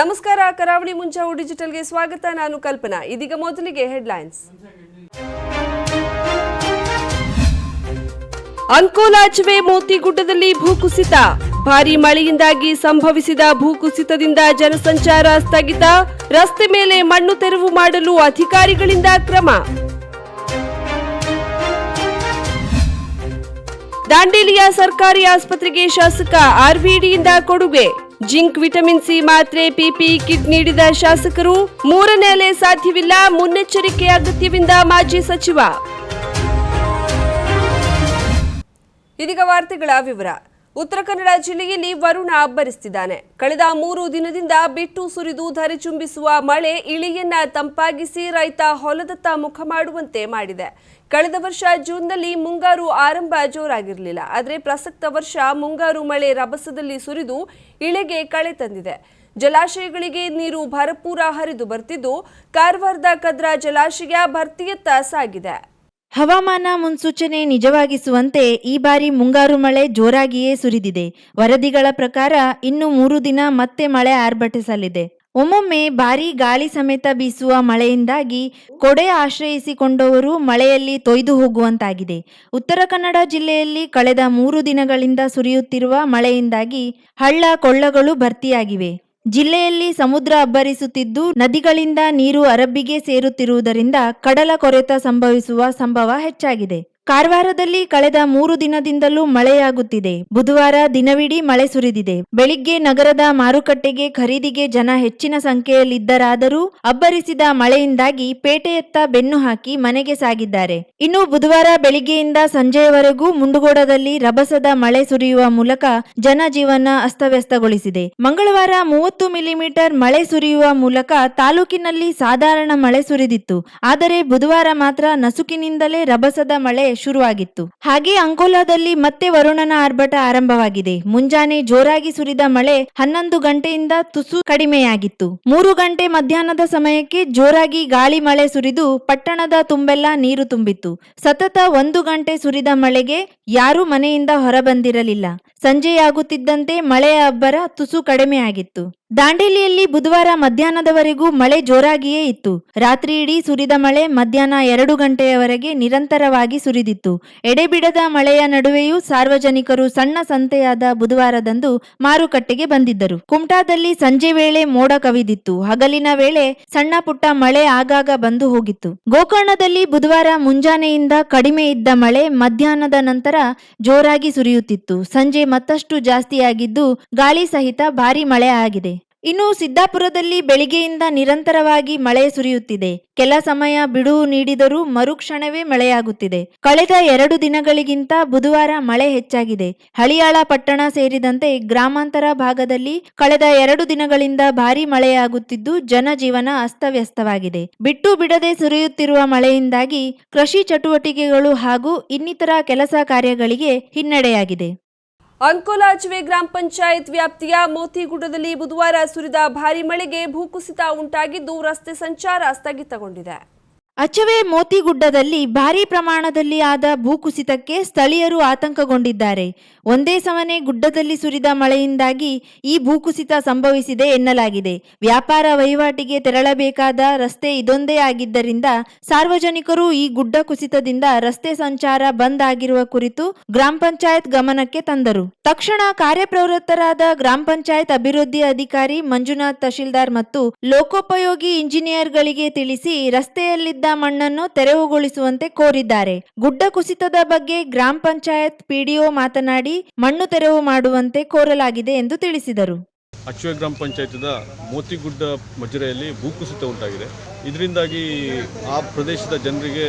ನಮಸ್ಕಾರ, ಕರಾವಳಿ ಮುಂಚಾವು ಡಿಜಿಟಲ್ಗೆ ಸ್ವಾಗತ. ನಾನು ಕಲ್ಪನಾ. ಇದೀಗ ಮೊದಲಿಗೆ ಹೆಡ್ಲೈನ್ಸ್. ಅಂಕೋಲಾಚುವೆ ಮೋತಿಗುಡ್ಡದಲ್ಲಿ ಭೂಕುಸಿತ. ಭಾರೀ ಮಳೆಯಿಂದಾಗಿ ಸಂಭವಿಸಿದ ಭೂಕುಸಿತದಿಂದ ಜನಸಂಚಾರ ಸ್ಥಗಿತ. ರಸ್ತೆ ಮೇಲೆ ಮಣ್ಣು ತೆರವು ಮಾಡಲು ಅಧಿಕಾರಿಗಳಿಂದ ಕ್ರಮ. ದಾಂಡೇಲಿಯ ಸರ್ಕಾರಿ ಆಸ್ಪತ್ರೆಗೆ ಶಾಸಕ ಆರ್ವಿಡಿಯಿಂದ ಕೊಡುಗೆ. ಜಿಂಕ್ ವಿಟಮಿನ್ ಸಿ ಮಾತ್ರೆ, ಪಿಪಿ, ಕಿಟ್ ನೀಡಿದ ಶಾಸಕರು ಮೂರನೇ ಅಲೆ ಸಾಧ್ಯವಿಲ್ಲ. ಮುನ್ನೆಚ್ಚರಿಕೆ ಅಗತ್ಯವಿಂದ ಮಾಜಿ ಸಚಿವ. ಇದೀಗ ವಾರ್ತೆಗಳ ವಿವರ. ಉತ್ತರ ಕನ್ನಡ ಜಿಲ್ಲೆಯಲ್ಲಿ ವರುಣ ಅಬ್ಬರಿಸುತ್ತಿದ್ದಾನೆ ಕಳೆದ ಮೂರು ದಿನದಿಂದ ಬಿಟ್ಟು ಸುರಿದು ಧರಿಚುಂಬಿಸುವ ಮಳೆ ಇಳಿಯನ್ನ ತಂಪಾಗಿಸಿ ರೈತ ಹೊಲದತ್ತ ಮುಖ ಮಾಡುವಂತೆ ಮಾಡಿದೆ. ಕಳೆದ ವರ್ಷ ಜೂನ್ನಲ್ಲಿ ಮುಂಗಾರು ಆರಂಭ ಜೋರಾಗಿರಲಿಲ್ಲ, ಆದರೆ ಪ್ರಸಕ್ತ ವರ್ಷ ಮುಂಗಾರು ಮಳೆ ರಭಸದಲ್ಲಿ ಸುರಿದು ಇಳೆಗೆ ಕಳೆ ತಂದಿದೆ. ಜಲಾಶಯಗಳಿಗೆ ನೀರು ಭರಪೂರ ಹರಿದು ಬರ್ತಿದ್ದು, ಕಾರವಾರದ ಕದ್ರಾ ಜಲಾಶಯ ಭರ್ತಿಯತ್ತ ಸಾಗಿದೆ. ಹವಾಮಾನ ಮುನ್ಸೂಚನೆ ನಿಜವಾಗಿಸುವಂತೆ ಈ ಬಾರಿ ಮುಂಗಾರು ಮಳೆ ಜೋರಾಗಿಯೇ ಸುರಿದಿದೆ. ವರದಿಗಳ ಪ್ರಕಾರ ಇನ್ನು ಮೂರು ದಿನ ಮತ್ತೆ ಮಳೆ ಆರ್ಭಟಿಸಲಿದೆ. ಒಮ್ಮೊಮ್ಮೆ ಭಾರೀ ಗಾಳಿ ಸಮೇತ ಬೀಸುವ ಮಳೆಯಿಂದಾಗಿ ಕೊಡೆ ಆಶ್ರಯಿಸಿಕೊಂಡವರು ಮಳೆಯಲ್ಲಿ ತೊಯ್ದು ಹೋಗುವಂತಾಗಿದೆ. ಉತ್ತರ ಕನ್ನಡ ಜಿಲ್ಲೆಯಲ್ಲಿ ಕಳೆದ ಮೂರು ದಿನಗಳಿಂದ ಸುರಿಯುತ್ತಿರುವ ಮಳೆಯಿಂದಾಗಿ ಹಳ್ಳ ಕೊಳ್ಳಗಳು ಭರ್ತಿಯಾಗಿವೆ. ಜಿಲ್ಲೆಯಲ್ಲಿ ಸಮುದ್ರ ಅಬ್ಬರಿಸುತ್ತಿದ್ದು, ನದಿಗಳಿಂದ ನೀರು ಅರಬ್ಬಿಗೆ ಸೇರುತ್ತಿರುವುದರಿಂದ ಕಡಲ ಕೊರೆತ ಸಂಭವಿಸುವ ಸಂಭವ ಹೆಚ್ಚಾಗಿದೆ. ಕಾರವಾರದಲ್ಲಿ ಕಳೆದ ಮೂರು ದಿನದಿಂದಲೂ ಮಳೆಯಾಗುತ್ತಿದೆ. ಬುಧವಾರ ದಿನವಿಡೀ ಮಳೆ ಸುರಿದಿದೆ. ಬೆಳಿಗ್ಗೆ ನಗರದ ಮಾರುಕಟ್ಟೆಗೆ ಖರೀದಿಗೆ ಜನ ಹೆಚ್ಚಿನ ಸಂಖ್ಯೆಯಲ್ಲಿದ್ದರಾದರೂ ಅಬ್ಬರಿಸಿದ ಮಳೆಯಿಂದಾಗಿ ಪೇಟೆಯತ್ತ ಬೆನ್ನು ಹಾಕಿ ಮನೆಗೆ ಸಾಗಿದ್ದಾರೆ. ಇನ್ನು ಬುಧವಾರ ಬೆಳಿಗ್ಗೆಯಿಂದ ಸಂಜೆಯವರೆಗೂ ಮುಂಡುಗೋಡದಲ್ಲಿ ರಭಸದ ಮಳೆ ಸುರಿಯುವ ಮೂಲಕ ಜನಜೀವನ ಅಸ್ತವ್ಯಸ್ತಗೊಳಿಸಿದೆ. ಮಂಗಳವಾರ ಮೂವತ್ತು ಮಿಲಿಮೀಟರ್ ಮಳೆ ಸುರಿಯುವ ಮೂಲಕ ತಾಲೂಕಿನಲ್ಲಿ ಸಾಧಾರಣ ಮಳೆ ಸುರಿದಿತ್ತು. ಆದರೆ ಬುಧವಾರ ಮಾತ್ರ ನಸುಕಿನಿಂದಲೇ ರಭಸದ ಮಳೆ ಶುರುವಾಗಿತ್ತು. ಹಾಗೆ ಅಂಕೋಲಾದಲ್ಲಿ ಮತ್ತೆ ವರುಣನ ಆರ್ಭಟ ಆರಂಭವಾಗಿದೆ. ಮುಂಜಾನೆ ಜೋರಾಗಿ ಸುರಿದ ಮಳೆ ಹನ್ನೊಂದು ಗಂಟೆಯಿಂದ ತುಸು ಕಡಿಮೆಯಾಗಿತ್ತು. ಮೂರು ಗಂಟೆ ಮಧ್ಯಾಹ್ನದ ಸಮಯಕ್ಕೆ ಜೋರಾಗಿ ಗಾಳಿ ಮಳೆ ಸುರಿದು ಪಟ್ಟಣದ ತುಂಬೆಲ್ಲ ನೀರು ತುಂಬಿತ್ತು. ಸತತ ಒಂದು ಗಂಟೆ ಸುರಿದ ಮಳೆಗೆ ಯಾರೂ ಮನೆಯಿಂದ ಹೊರಬಂದಿರಲಿಲ್ಲ. ಸಂಜೆಯಾಗುತ್ತಿದ್ದಂತೆ ಮಳೆಯ ಅಬ್ಬರ ತುಸು ಕಡಿಮೆಯಾಗಿತ್ತು. ದಾಂಡೇಲಿಯಲ್ಲಿ ಬುಧವಾರ ಮಧ್ಯಾಹ್ನದವರೆಗೂ ಮಳೆ ಜೋರಾಗಿಯೇ ಇತ್ತು. ರಾತ್ರಿ ಇಡೀ ಸುರಿದ ಮಳೆ ಮಧ್ಯಾಹ್ನ ಎರಡು ಗಂಟೆಯವರೆಗೆ ನಿರಂತರವಾಗಿ ಸುರಿದಿತ್ತು. ಎಡೆಬಿಡದ ಮಳೆಯ ನಡುವೆಯೂ ಸಾರ್ವಜನಿಕರು ಸಣ್ಣ ಸಂತೆಯಾದ ಬುಧವಾರದಂದು ಮಾರುಕಟ್ಟೆಗೆ ಬಂದಿದ್ದರು. ಕುಮಟಾದಲ್ಲಿ ಸಂಜೆ ವೇಳೆ ಮೋಡ ಕವಿದಿತ್ತು. ಹಗಲಿನ ವೇಳೆ ಸಣ್ಣ ಪುಟ್ಟ ಮಳೆ ಆಗಾಗ ಬಂದು ಹೋಗಿತ್ತು. ಗೋಕರ್ಣದಲ್ಲಿ ಬುಧವಾರ ಮುಂಜಾನೆಯಿಂದ ಕಡಿಮೆ ಇದ್ದ ಮಳೆ ಮಧ್ಯಾಹ್ನದ ನಂತರ ಜೋರಾಗಿ ಸುರಿಯುತ್ತಿತ್ತು. ಸಂಜೆ ಮತ್ತಷ್ಟು ಜಾಸ್ತಿಯಾಗಿದ್ದು ಗಾಳಿ ಸಹಿತ ಭಾರಿ ಮಳೆ ಆಗಿದೆ. ಇನ್ನು ಸಿದ್ದಾಪುರದಲ್ಲಿ ಬೆಳಿಗ್ಗೆಯಿಂದ ನಿರಂತರವಾಗಿ ಮಳೆ ಸುರಿಯುತ್ತಿದೆ. ಕೆಲ ಸಮಯ ಬಿಡುವು ನೀಡಿದರೂ ಮರುಕ್ಷಣವೇ ಮಳೆಯಾಗುತ್ತಿದೆ. ಕಳೆದ ಎರಡು ದಿನಗಳಿಗಿಂತ ಬುಧವಾರ ಮಳೆ ಹೆಚ್ಚಾಗಿದೆ. ಹಳಿಯಾಳ ಪಟ್ಟಣ ಸೇರಿದಂತೆ ಗ್ರಾಮಾಂತರ ಭಾಗದಲ್ಲಿ ಕಳೆದ ಎರಡು ದಿನಗಳಿಂದ ಭಾರೀ ಮಳೆಯಾಗುತ್ತಿದ್ದು, ಜನಜೀವನ ಅಸ್ತವ್ಯಸ್ತವಾಗಿದೆ. ಬಿಟ್ಟು ಬಿಡದೆ ಸುರಿಯುತ್ತಿರುವ ಮಳೆಯಿಂದಾಗಿ ಕೃಷಿ ಚಟುವಟಿಕೆಗಳು ಹಾಗೂ ಇನ್ನಿತರ ಕೆಲಸ ಕಾರ್ಯಗಳಿಗೆ ಹಿನ್ನಡೆಯಾಗಿದೆ. ಅಂಕೋಲಾಚುವೆ ಗ್ರಾಮ ಪಂಚಾಯತ್ ವ್ಯಾಪ್ತಿಯ ಮೋತಿಗುಡ್ಡದಲ್ಲಿ ಬುಧವಾರ ಸುರಿದ ಭಾರೀ ಮಳೆಗೆ ಭೂಕುಸಿತ ಉಂಟಾಗಿದ್ದು ರಸ್ತೆ ಸಂಚಾರ ಸ್ಥಗಿತಗೊಂಡಿದೆ. ಅಚವೆ ಮೋತಿಗುಡ್ಡದಲ್ಲಿ ಭಾರೀ ಪ್ರಮಾಣದಲ್ಲಿ ಆದ ಭೂಕುಸಿತಕ್ಕೆ ಸ್ಥಳೀಯರು ಆತಂಕಗೊಂಡಿದ್ದಾರೆ. ಒಂದೇ ಸಮನೆ ಗುಡ್ಡದಲ್ಲಿ ಸುರಿದ ಮಳೆಯಿಂದಾಗಿ ಈ ಭೂಕುಸಿತ ಸಂಭವಿಸಿದೆ ಎನ್ನಲಾಗಿದೆ. ವ್ಯಾಪಾರ ವಹಿವಾಟಿಗೆ ತೆರಳಬೇಕಾದ ರಸ್ತೆ ಇದೊಂದೇ ಆಗಿದ್ದರಿಂದ ಸಾರ್ವಜನಿಕರು ಈ ಗುಡ್ಡ ಕುಸಿತದಿಂದ ರಸ್ತೆ ಸಂಚಾರ ಬಂದ್ ಆಗಿರುವ ಕುರಿತು ಗ್ರಾಮ ಪಂಚಾಯತ್ ಗಮನಕ್ಕೆ ತಂದರು. ತಕ್ಷಣ ಕಾರ್ಯಪ್ರವೃತ್ತರಾದ ಗ್ರಾಮ ಪಂಚಾಯತ್ ಅಭಿವೃದ್ಧಿ ಅಧಿಕಾರಿ ಮಂಜುನಾಥ್ ತಹಶೀಲ್ದಾರ್ ಮತ್ತು ಲೋಕೋಪಯೋಗಿ ಇಂಜಿನಿಯರ್ಗಳಿಗೆ ತಿಳಿಸಿ ರಸ್ತೆಯಲ್ಲಿದ್ದ ಮಣ್ಣನ್ನು ತೆರವುಗೊಳಿಸುವಂತೆ ಕೋರಿದ್ದಾರೆ. ಗುಡ್ಡ ಕುಸಿತದ ಬಗ್ಗೆ ಗ್ರಾಮ ಪಂಚಾಯತ್ ಪಿಡಿಒ ಮಾತನಾಡಿ ಮಣ್ಣು ತೆರವು ಮಾಡುವಂತೆ ಕೋರಲಾಗಿದೆ ಎಂದು ತಿಳಿಸಿದರು. ಅಚ್ಚುವೆ ಗ್ರಾಮ ಪಂಚಾಯತದ ಮೋತಿಗುಡ್ಡ ಮಜರೆಯಲ್ಲಿ ಭೂಕುಸಿತ ಉಂಟಾಗಿದೆ. ಇದರಿಂದಾಗಿ ಆ ಪ್ರದೇಶದ ಜನರಿಗೆ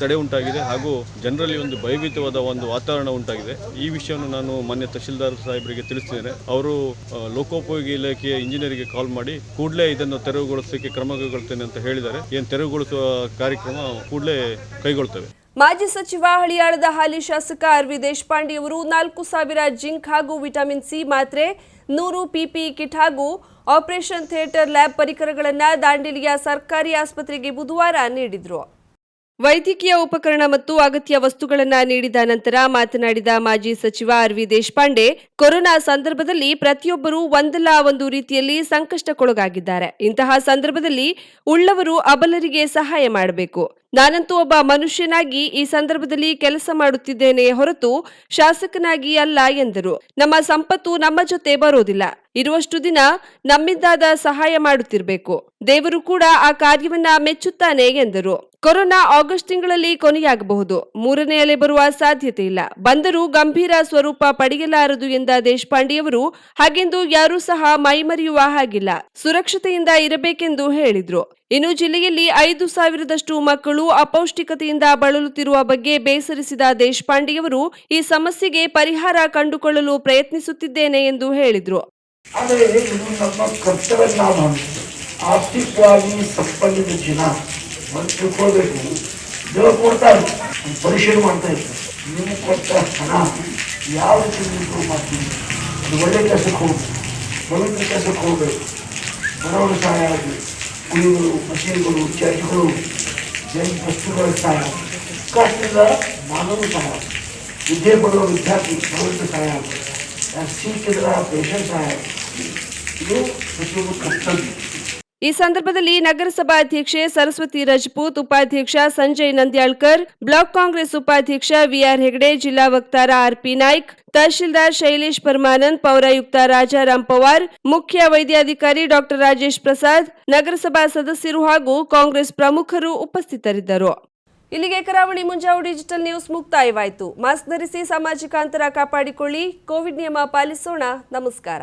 ತಡೆ ಉಂಟಾಗಿದೆ ಹಾಗೂ ಜನರಲ್ಲಿ ಒಂದು ಭಯಭೀತವಾದ ಒಂದು ವಾತಾವರಣ ಉಂಟಾಗಿದೆ. ಈ ವಿಷಯವನ್ನು ನಾನು ಮಾನ್ಯ ತಹಶೀಲ್ದಾರ್ ಸಾಹೇಬರಿಗೆ ತಿಳಿಸಿದ್ದೇನೆ ಅವರು ಲೋಕೋಪಯೋಗಿ ಇಲಾಖೆಯ ಇಂಜಿನಿಯರಿಗೆ ಕಾಲ್ ಮಾಡಿ ಕೂಡಲೇ ಇದನ್ನು ತೆರವುಗೊಳಿಸಲಿಕ್ಕೆ ಕ್ರಮ ಕೈಗೊಳ್ತೇನೆ ಅಂತ ಹೇಳಿದ್ದಾರೆ. ಏನು ತೆರವುಗೊಳಿಸುವ ಕಾರ್ಯಕ್ರಮ ಕೂಡಲೇ ಕೈಗೊಳ್ತೇವೆ. ಮಾಜಿ ಸಚಿವ ಹಳಿಯಾಳದ ಹಾಲಿ ಶಾಸಕ ಆರ್ ವಿ ದೇಶಪಾಂಡೆ ಅವರು ನಾಲ್ಕು ಸಾವಿರ ಜಿಂಕ್ ಹಾಗೂ ವಿಟಮಿನ್ ಸಿ ಮಾತ್ರೆ, ನೂರು ಪಿಪಿ ಕಿಟ್ ಹಾಗೂ ಆಪರೇಷನ್ ಥಿಯೇಟರ್ ಲ್ಯಾಬ್ ಪರಿಕರಗಳನ್ನು ದಾಂಡೇಲಿಯ ಸರ್ಕಾರಿ ಆಸ್ಪತ್ರೆಗೆ ಬುಧವಾರ ನೀಡಿದರು. ವೈದ್ಯಕೀಯ ಉಪಕರಣ ಮತ್ತು ಅಗತ್ಯ ವಸ್ತುಗಳನ್ನು ನೀಡಿದ ನಂತರ ಮಾತನಾಡಿದ ಮಾಜಿ ಸಚಿವ ಆರ್ ವಿ ದೇಶಪಾಂಡೆ, ಕೊರೋನಾ ಸಂದರ್ಭದಲ್ಲಿ ಪ್ರತಿಯೊಬ್ಬರೂ ಒಂದಲ್ಲ ಒಂದು ರೀತಿಯಲ್ಲಿ ಸಂಕಷ್ಟಕ್ಕೊಳಗಾಗಿದ್ದಾರೆ. ಇಂತಹ ಸಂದರ್ಭದಲ್ಲಿ ಉಳ್ಳವರು ಅಬಲರಿಗೆ ಸಹಾಯ ಮಾಡಬೇಕು. ನಾನಂತೂ ಒಬ್ಬ ಮನುಷ್ಯನಾಗಿ ಈ ಸಂದರ್ಭದಲ್ಲಿ ಕೆಲಸ ಮಾಡುತ್ತಿದ್ದೇನೆ ಹೊರತು ಶಾಸಕನಾಗಿ ಅಲ್ಲ ಎಂದರು. ನಮ್ಮ ಸಂಪತ್ತು ನಮ್ಮ ಜೊತೆ ಬರೋದಿಲ್ಲ ಇರುವಷ್ಟು ದಿನ ನಮ್ಮಿಂದಾದ ಸಹಾಯ ಮಾಡುತ್ತಿರಬೇಕು. ದೇವರು ಕೂಡ ಆ ಕಾರ್ಯವನ್ನ ಮೆಚ್ಚುತ್ತಾನೆ ಎಂದರು. ಕೊರೋನಾ ಆಗಸ್ಟ್ ತಿಂಗಳಲ್ಲಿ ಕೊನೆಯಾಗಬಹುದು. ಮೂರನೇ ಅಲೆ ಬರುವ ಸಾಧ್ಯತೆ ಇಲ್ಲ. ಬಂದರೂ ಗಂಭೀರ ಸ್ವರೂಪ ಪಡೆಯಲಾರದು ಎಂದ ದೇಶಪಾಂಡೆಯವರು ಹಾಗೆಂದು ಯಾರೂ ಸಹ ಮೈಮರೆಯುವ ಹಾಗಿಲ್ಲ. ಸುರಕ್ಷತೆಯಿಂದ ಇರಬೇಕೆಂದು ಹೇಳಿದ್ರು. ಇನ್ನು ಜಿಲ್ಲೆಯಲ್ಲಿ ಐದು ಸಾವಿರದಷ್ಟು ಮಕ್ಕಳು ಅಪೌಷ್ಟಿಕತೆಯಿಂದ ಬಳಲುತ್ತಿರುವ ಬಗ್ಗೆ ಬೇಸರಿಸಿದ ದೇಶಪಾಂಡೆಯವರು ಈ ಸಮಸ್ಯೆಗೆ ಪರಿಹಾರ ಕಂಡುಕೊಳ್ಳಲು ಪ್ರಯತ್ನಿಸುತ್ತಿದ್ದೇನೆ ಎಂದು ಹೇಳಿದರು. ಒಳ್ಳೆ ಕೆಲಸಕ್ಕೆ ಹೋಗ್ಬೇಕು. ಸಹಾಯ ಕುಳಿಗಳು ಮಸೀದಿಗಳು ಚರ್ಚ್ಗಳು ಜನ ವಸ್ತುಗಳ ಸಹಾಯ ಕಷ್ಟದ ಮಾನವ ಸಹಾಯ ವಿದ್ಯೆ ಪಡೆಯುವ ವಿದ್ಯಾರ್ಥಿ ಪವಿತ್ರ ಸಹಾಯ ಆಗಬೇಕು ಸಿಕ್ಕಿದ್ರ ಪೇಷಂಟ್ ಸಹಾಯ ಇದು ಪ್ರತಿಯೊಬ್ಬರು ಕರ್ತವ್ಯ ಈ ಸಂದರ್ಭದಲ್ಲಿ ನಗರಸಭಾ ಅಧ್ಯಕ್ಷೆ ಸರಸ್ವತಿ ರಜಪೂತ್, ಉಪಾಧ್ಯಕ್ಷ ಸಂಜಯ್ ನಂದ್ಯಾಳ್ಕರ್, ಬ್ಲಾಕ್ ಕಾಂಗ್ರೆಸ್ ಉಪಾಧ್ಯಕ್ಷ ವಿಆರ್ ಹೆಗಡೆ, ಜಿಲ್ಲಾ ವಕ್ತಾರ ಆರ್ಪಿ ನಾಯ್ಕ್, ತಹಶೀಲ್ದಾರ್ ಶೈಲೇಶ್ ಪರಮಾನಂದ್, ಪೌರಾಯುಕ್ತ ರಾಜಾರಾಮ್ ಪವಾರ್, ಮುಖ್ಯ ವೈದ್ಯಾಧಿಕಾರಿ ಡಾಕ್ಟರ್ ರಾಜೇಶ್ ಪ್ರಸಾದ್, ನಗರಸಭಾ ಸದಸ್ಯರು ಹಾಗೂ ಕಾಂಗ್ರೆಸ್ ಪ್ರಮುಖರು ಉಪಸ್ಥಿತರಿದ್ದರು. ಇಲ್ಲಿಗೆ ಕರಾವಳಿ ಮುಂಜಾವು ಡಿಜಿಟಲ್ ನ್ಯೂಸ್ ಮುಕ್ತಾಯವಾಯಿತು. ಮಾಸ್ಕ್ ಧರಿಸಿ ಸಾಮಾಜಿಕ ಅಂತರ ಕಾಪಾಡಿಕೊಳ್ಳಿ. ಕೋವಿಡ್ ನಿಯಮ ಪಾಲಿಸೋಣ. ನಮಸ್ಕಾರ.